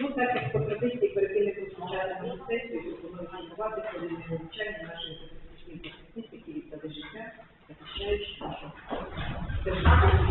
Ну, так як по традиції перед тим, нашу сесію, пропоную шанувати хвилини навчання нашої статистичної статистики від віддали життя, захищаючи нашу державу.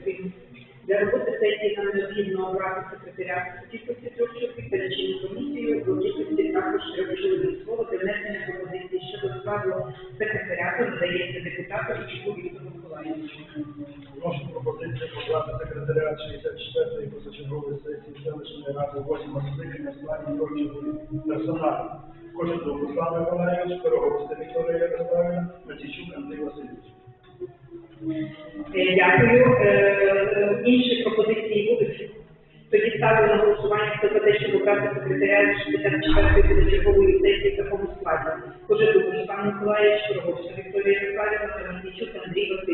Тим. Для роботи сесії нам необхідно обрати секретаря кількості чоловік та лічильну комісію, до кількості також чоловік. Слово для внесення пропозиції щодо складу секретаріату надається депутату Ічуку Віктору Миколаївичу. Прошу пропозицію подати секретаріат 64-ї позачергової сесії селищної ради 8 скликання в складі прочого персоналу. Кожен Руслан Миколаївич, Пироговська Вікторія Ярославівна, Матійчук Андрій Васильович. Е, Дякую. Е, Інші пропозиції будуть. Тоді ставлю на голосування, хто за те, щоб обрати секретаря 64-ї позачергової сесії в такому складі. Кожен Руслан Миколаївич, Роговська Вікторія Михайлівна, та Матійчук Андрій Васильович.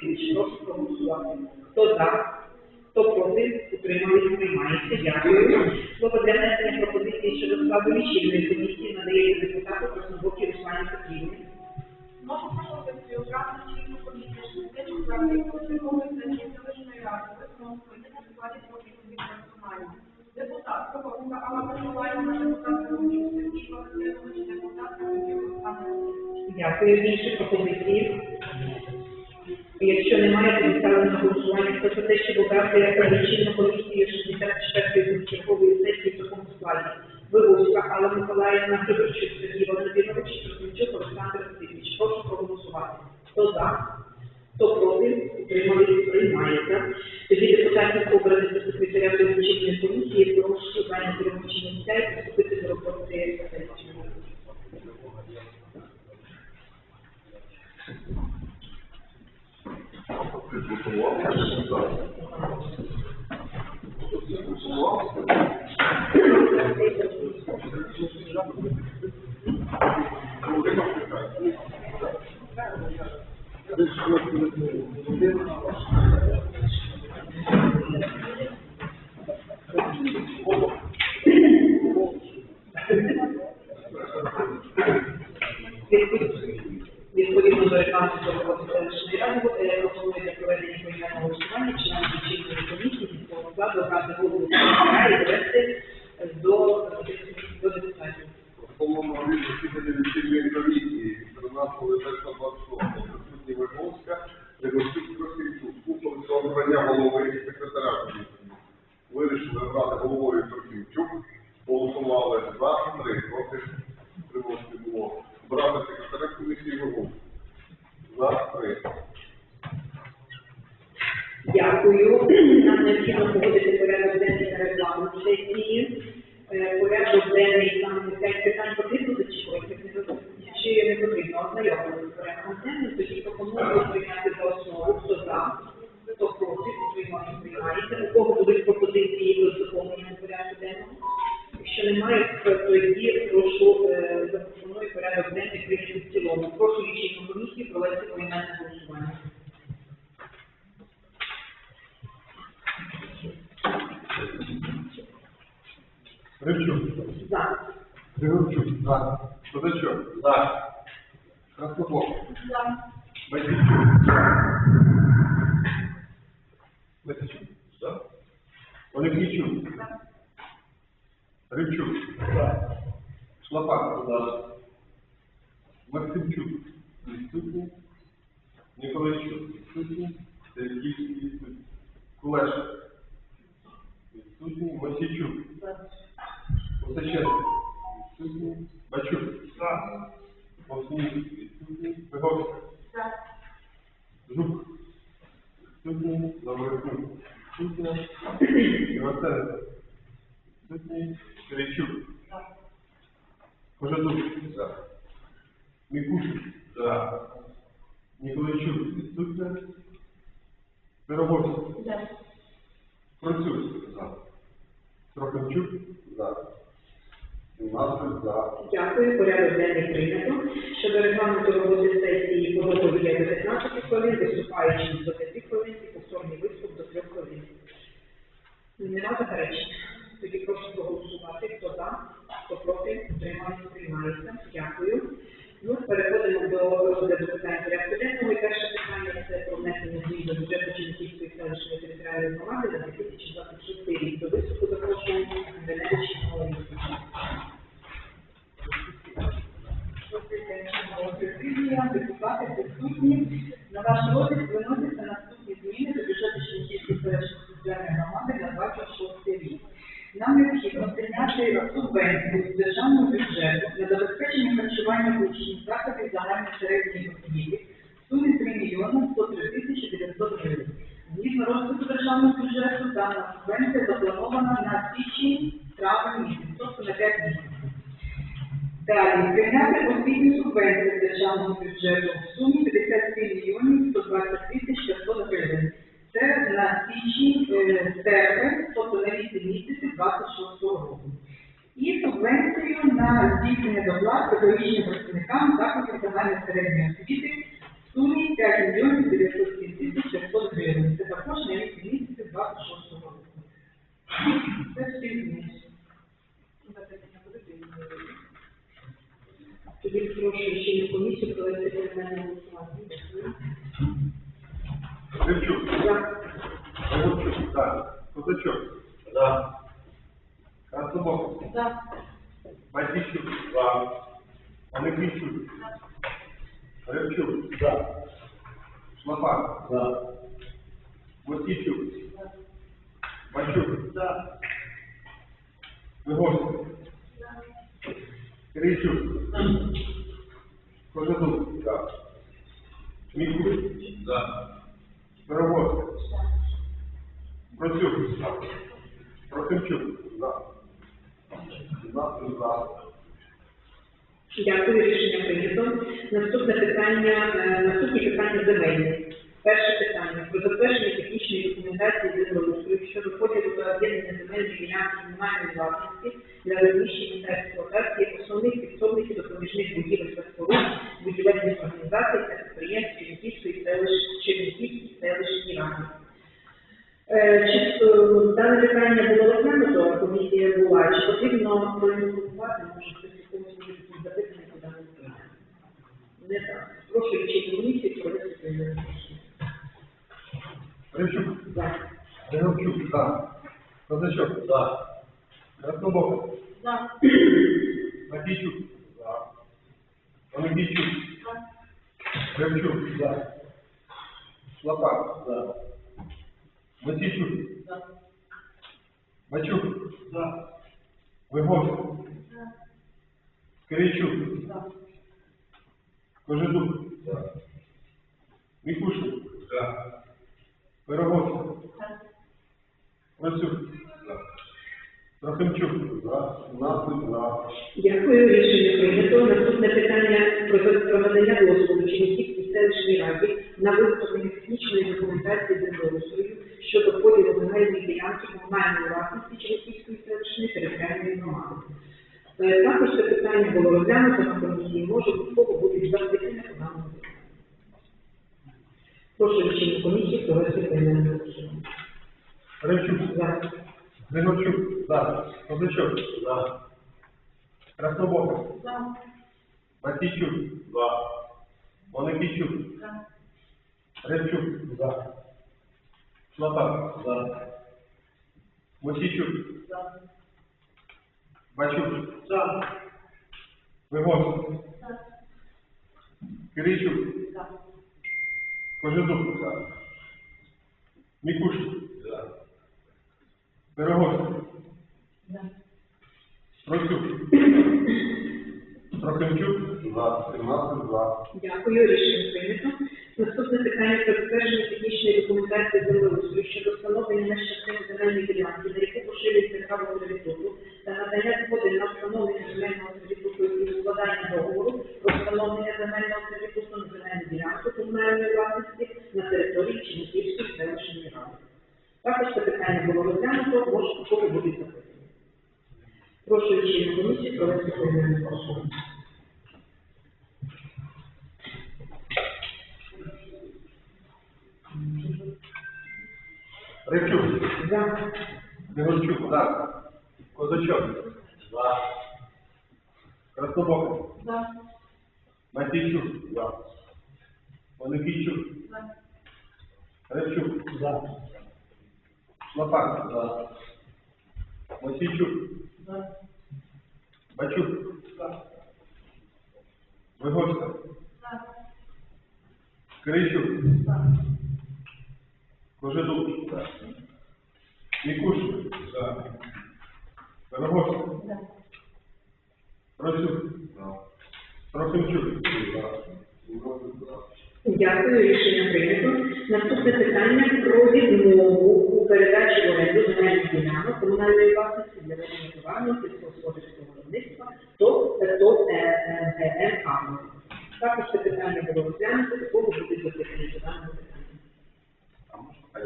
Дякую. Більше пропозиції. Якщо немає, то ставлю на голосування. Хто за те, щоб обрати лічильну комісію 64-ї чергової сесії в такому складі? Алла Миколаївна, Григорчук Сергій Володимирович, засідання лічильної комісії 13 липня 26 Олексійчук. Рибчук. За. Шлапак. За. Максимчук. Відсутній. Ніколайчук. Відсутній. Сергійський відсутній. Кулешик. Відсутній. Мосійчук. Осаченко. Відсутній. Бачук. За. Повсній. Відсутній. Виговська. За. Жук. Відсутній. Заворотнюк. Відсутня. Івасенко. Відсутній. Киричук. Кожедук. За. Мікушин. За. Ніколайчук. Відсутня. Пироговський. За. Процюк. За. Трохимчук. За. 17 за. Дякую. Порядок денний прийнято. Щодо регламенту роботи сесії по доповіді до 15 хвилин, виступаючим до 5 хвилин і повторний виступ до 3 хвилин. Нема заперечень. Тоді прошу проголосувати. Хто за, хто проти, утримається, приймається. Дякую. Ну, переходимо до розгляду питань порядку денного. Перше питання це про внесення змін до бюджету Чернігівської селищної територіальної громади на 2026 рік. До виступу запрошуємо Генеричі Голові. Президія, депутати, присутні. На ваш розгляд виносяться наступні зміни до бюджету Шевченківської селищної соціальної громади на 26 рік. Нам необхідно прийняти субвенцію з державного бюджету на забезпечення харчування учнів закладів загальної середньої освіти в сумі 3 мільйони 103 тисячі 900 гривень. Згідно розпису державного бюджету, дана субвенція запланована на січень, травень місяць, тобто на 5 місяців. Далі, прийняти освітню субвенцію державного бюджету в сумі 57 мільйонів 120 тисяч 500 гривень. Це на січні, е, серпень, тобто на 8 місяців 26 року. І субвенцію на здійснення доплат педагогічним працівникам закладів загальної середньої освіти в сумі 5 мільйонів 907 тисяч 500 гривень. Це також на 8 місяців 26 року. Це всі зміни. Тоді прошу ще комісію провести поіменне голосування. Дякую. Гринчук. За. Григорчук. За. Козачок. За. Краснобок. За. Матійчук. За. Онегрійчук. Ревчук. За. Шлапак. За. Мосійчук. Бачук. За. Вигорський. Кирийчук. Кожедук. За. Мікуш. За. Мировоз. Процюк. За. Прохимчук. За. Дякую, рішення прийнято. Наступне питання, е, наступні питання земельні. Перше питання про затвердження технічної документації землеустрою щодо поділу та об'єднання земельної ділянки комунальної власності для розміщення та експлуатації основних підсобників допоміжних будівель та споруд будівельних організацій та підприємств Чернігівської селищ Чернігівській селищній ради. Е, Чи е, дане питання було розглянуто, комісія була, чи потрібно проінформувати, може хтось якісь запитання по даному питанню? Не так. Прошу лічити комісію провести прийняття рішення. Ревчук. За. Григорчук. За. Козачок. За. Краснобок. За. Матійчук. За. Онегрійчук. Ревчук. За. Шлапак. За. Бачук. За. Бачук. За. Вигорський. Кирийчук. За. Кожедук. За. Мікушин. За. Да. Процюк. За. Трохимчук. За. За. Дякую, рішення прийнято. Наступне питання про про надання дозволу Чернігівській селищній раді на виготовлення технічної документації землеустрою щодо поділу земельної ділянки комунальної власності Чернігівської селищної територіальної громади. Е, Також це питання було розглянуто на комісії, може у кого будуть запитання по даному питанню. Прошу рішення комісії поіменне голосування. Ревчук. За. Григорчук. За. Козачок. За. Краснобок. За. Матійчук. За. Онегрійчук. За. Ревчук. За. Шлапак. За. Мосійчук. За. Бачук. За. Вигорський. За. Кирийчук. За. Кожедук. За. Мікушин. За. За. Процюк. Трохимчук. За. 17. За. Дякую, рішення прийнято. Наступне питання про затвердження технічної документації землеустрою щодо встановлення на частини земельної ділянки, на яку поширюється право сервітуту, та надання згоди на встановлення земельного сервітуту і укладання договору про встановлення земельного сервітуту на земельну ділянку комунальної власності у кого будуть запитання. Прошу рішення комісії провести поіменне голосування. Ревчук. За. Григорчук. За. Козачок. За. Краснобок. За. Матійчук. За. Онегрійчук. За. Ревчук. За. Шлапак. За. Мосійчук. Бачук. Вигорська. За. Кожедук. Мікушин. За. Процюк. За. Дякую, рішення прийнято. Наступне питання про відмову у передачі в оренду земельних ділянок комунальної власності для товарного сільськогосподарського виробництва ТОВ ТОВ «Армор». Також це питання було розглянуто, такого буде запитання даному питання. А хай.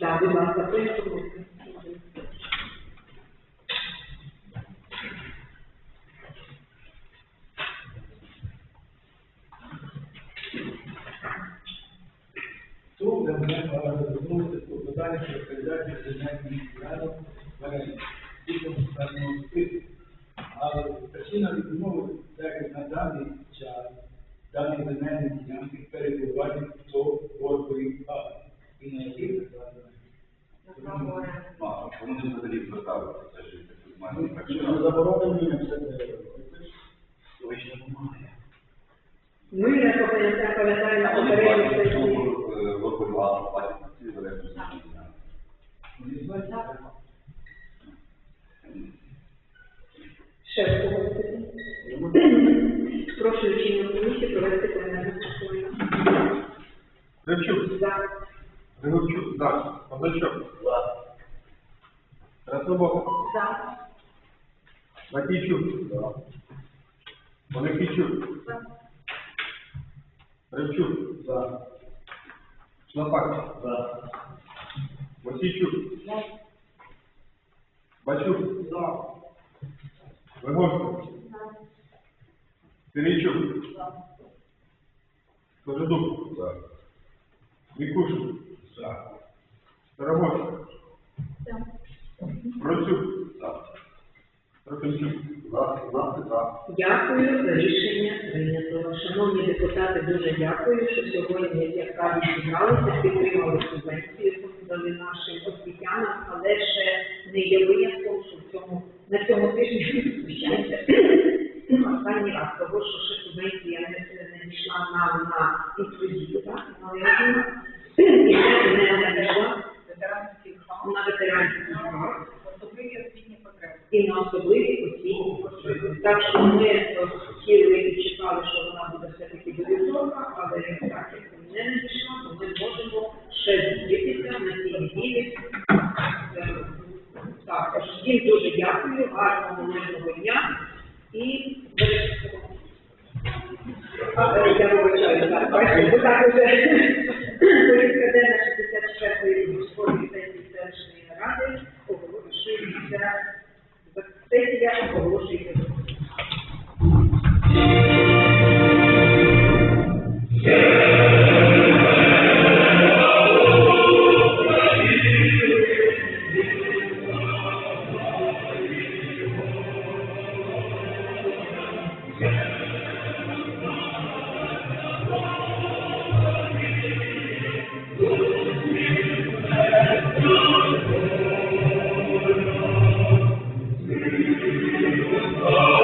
Так, будь ласка, проінформуйте. Тут я звернувся по про реалізацію земельних ділянок в цьому списку. Але причина відмови, як і надав даний час дані земельні ділянки перебувають до горбової ави. І на яких закладено. На право оренди. Ну, а чому не взагалі зверталися? Це ж тут має бути перший Не раз. заборонено їм все це. Ви ж не допомагає. Ми не пам'ятаємо, пам'ятаємо на Вони попередній платять сесії. суму, лаври, платять ці залежні. Ще? Прошу лічильну комісію провести пленарне голосування. Кравчук, За. Григорчук, за. Козачок, за. Краснобок, За. Матійчук, за. Олекійчук, Кравчук, за. Шлапак, за. Мосійчук, Бачук, за. Вигонський, Сергійчук, Кожедуб, за. Мікушин, за. Старогорський, Процюк, за. Трохимчук, за. За. За. Дякую, рішення прийнято. Шановні депутати, дуже дякую, що сьогодні як яка зібралися, підтримали субвенцію, дали нашим освітянам, але ще не є винятком, що в цьому, на цьому тижні звичайно, останній раз, того, що ще субвенція не, дійшла нам на інклюзію, так, на Amen.